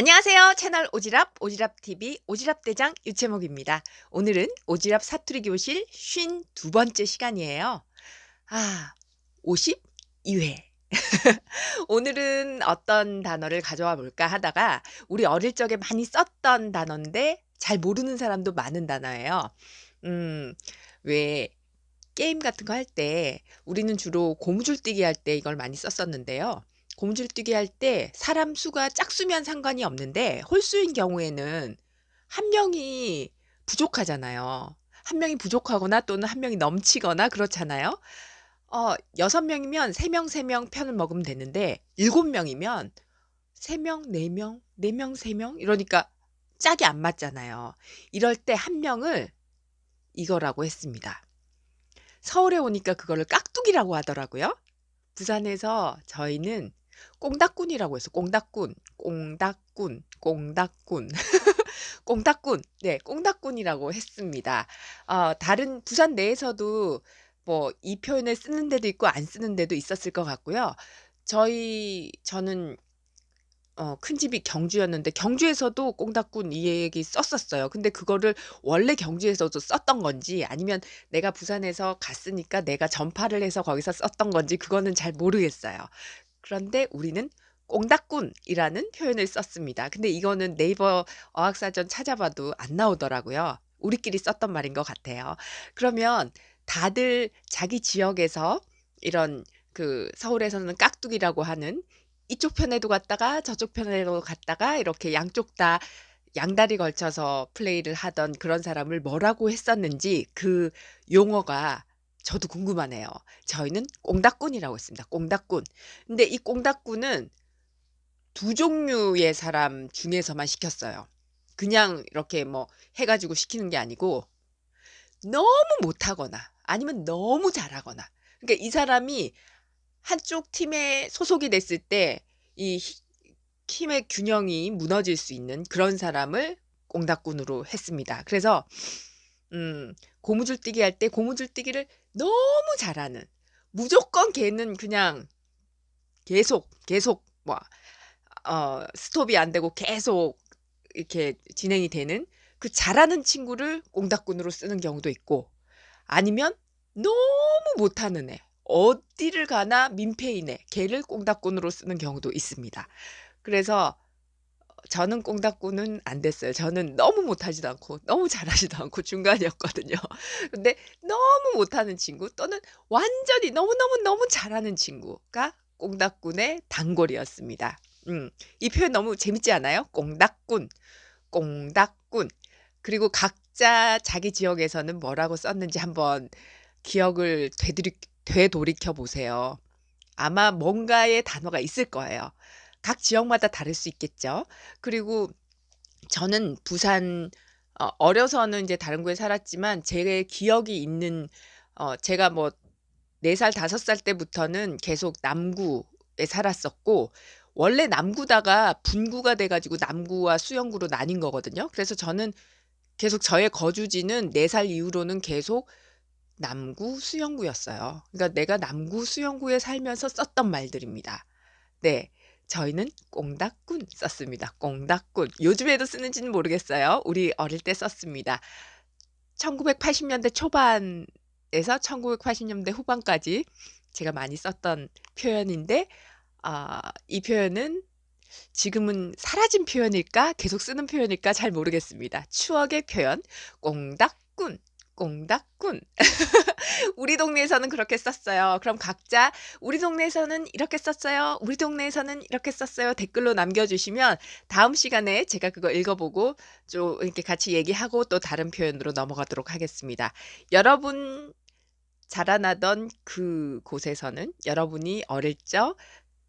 안녕하세요. 채널 오지랖 오지랖TV 오지랖대장 유채목입니다. 오늘은 오지랖 사투리 교실 52번째 시간이에요. 아, 52회. 오늘은 어떤 단어를 가져와 볼까 하다가 우리 어릴 적에 많이 썼던 단어인데 잘 모르는 사람도 많은 단어예요. 음, 왜 게임 같은 거 할 때 우리는 주로 고무줄뛰기 할 때 이걸 많이 썼었는데요. 고무줄뛰기 할 때 사람 수가 짝수면 상관이 없는데 홀수인 경우에는 한 명이 부족하잖아요. 한 명이 부족하거나 또는 한 명이 넘치거나 그렇잖아요. 어, 6명이면 3명, 3명 편을 먹으면 되는데 7명이면 3명, 4명, 4명, 3명 이러니까 짝이 안 맞잖아요. 이럴 때 한 명을 이거라고 했습니다. 서울에 오니까 그거를 깍두기라고 하더라고요. 부산에서 저희는 꽁닥꾼이라고 해서 꽁닥꾼, 꽁닥꾼, 꽁닥꾼, 꽁닥꾼, 네, 꽁닥꾼이라고 했습니다. 어, 다른 부산 내에서도 뭐 이 표현을 쓰는 데도 있고 안 쓰는 데도 있었을 것 같고요. 저희 저는 어, 큰 집이 경주였는데 경주에서도 꽁닥꾼 이 얘기 썼었어요. 근데 그거를 원래 경주에서도 썼던 건지 아니면 내가 부산에서 갔으니까 내가 전파를 해서 거기서 썼던 건지 그거는 잘 모르겠어요. 그런데 우리는 꽁닥꾼이라는 표현을 썼습니다. 근데 이거는 네이버 어학사전 찾아봐도 안 나오더라고요. 우리끼리 썼던 말인 것 같아요. 그러면 다들 자기 지역에서 이런 그 서울에서는 깍두기라고 하는 이쪽 편에도 갔다가 저쪽 편에도 갔다가 이렇게 양쪽 다 양다리 걸쳐서 플레이를 하던 그런 사람을 뭐라고 했었는지 그 용어가 저도 궁금하네요. 저희는 꽁닥꾼이라고 했습니다. 꽁닥꾼. 근데 이 꽁닥꾼은 두 종류의 사람 중에서만 시켰어요. 그냥 이렇게 뭐 해가지고 시키는 게 아니고 너무 못하거나 아니면 너무 잘하거나. 그러니까 이 사람이 한쪽 팀에 소속이 됐을 때 이 팀의 균형이 무너질 수 있는 그런 사람을 꽁닥꾼으로 했습니다. 그래서 음, 고무줄뛰기 할 때 고무줄뛰기를 너무 잘하는 무조건 걔는 그냥 계속 계속 뭐 어, 스톱이 안 되고 계속 이렇게 진행이 되는 그 잘하는 친구를 꽁닥꾼으로 쓰는 경우도 있고 아니면 너무 못하는 애 어디를 가나 민폐인 애 걔를 꽁닥꾼으로 쓰는 경우도 있습니다. 그래서 저는 꽁닥꾼은 안 됐어요. 저는 너무 못하지도 않고 너무 잘하지도 않고 중간이었거든요. 근데 너무 못하는 친구 또는 완전히 너무너무 너무 잘하는 친구가 꽁닥꾼의 단골이었습니다. 음, 이 표현 너무 재밌지 않아요? 꽁닥꾼, 꽁닥꾼. 그리고 각자 자기 지역에서는 뭐라고 썼는지 한번 기억을 되돌이, 되돌이켜 보세요. 아마 뭔가의 단어가 있을 거예요. 각 지역마다 다를 수 있겠죠. 그리고 저는 부산 어, 어려서는 이제 다른 곳에 살았지만 제 기억이 있는 어, 제가 뭐 4살, 5살 때부터는 계속 남구에 살았었고 원래 남구다가 분구가 돼 가지고 남구와 수영구로 나뉜 거거든요. 그래서 저는 계속 저의 거주지는 4살 이후로는 계속 남구 수영구였어요. 그러니까 내가 남구 수영구에 살면서 썼던 말들입니다. 네. 저희는 꽁닥꾼 썼습니다. 꽁닥꾼. 요즘에도 쓰는지는 모르겠어요. 우리 어릴 때 썼습니다. 1980년대 초반에서 1980년대 후반까지 제가 많이 썼던 표현인데 아, 이 표현은 지금은 사라진 표현일까? 계속 쓰는 표현일까? 잘 모르겠습니다. 추억의 표현. 꽁닥꾼. 꽁닥꾼. 우리 동네에서는 그렇게 썼어요. 그럼 각자 우리 동네에서는 이렇게 썼어요. 우리 동네에서는 이렇게 썼어요. 댓글로 남겨주시면 다음 시간에 제가 그거 읽어보고 좀 이렇게 같이 얘기하고 또 다른 표현으로 넘어가도록 하겠습니다. 여러분 자라나던 그 곳에서는 여러분이 어릴 적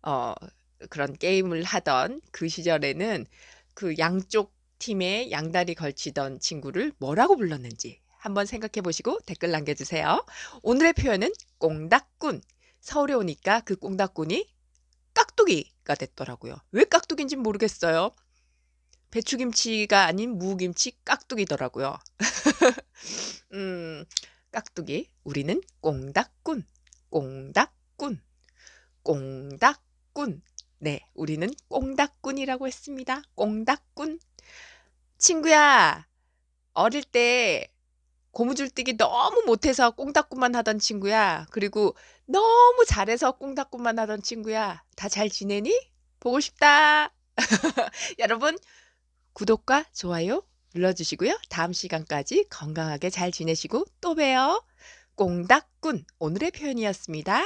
어, 그런 게임을 하던 그 시절에는 그 양쪽 팀에 양다리 걸치던 친구를 뭐라고 불렀는지 한번 생각해 보시고 댓글 남겨주세요. 오늘의 표현은 꽁닥꾼. 서울에 오니까 그 꽁닥꾼이 깍두기가 됐더라고요. 왜 깍두기인지 모르겠어요. 배추김치가 아닌 무김치 깍두기더라고요. 음, 깍두기. 우리는 꽁닥꾼. 꽁닥꾼. 꽁닥꾼. 네, 우리는 꽁닥꾼이라고 했습니다. 꽁닥꾼. 친구야, 어릴 때 고무줄뛰기 너무 못해서 꽁닥꾼만 하던 친구야. 그리고 너무 잘해서 꽁닥꾼만 하던 친구야. 다 잘 지내니? 보고 싶다. 여러분, 구독과 좋아요 눌러주시고요. 다음 시간까지 건강하게 잘 지내시고 또 봬요. 꽁닥꾼 오늘의 표현이었습니다.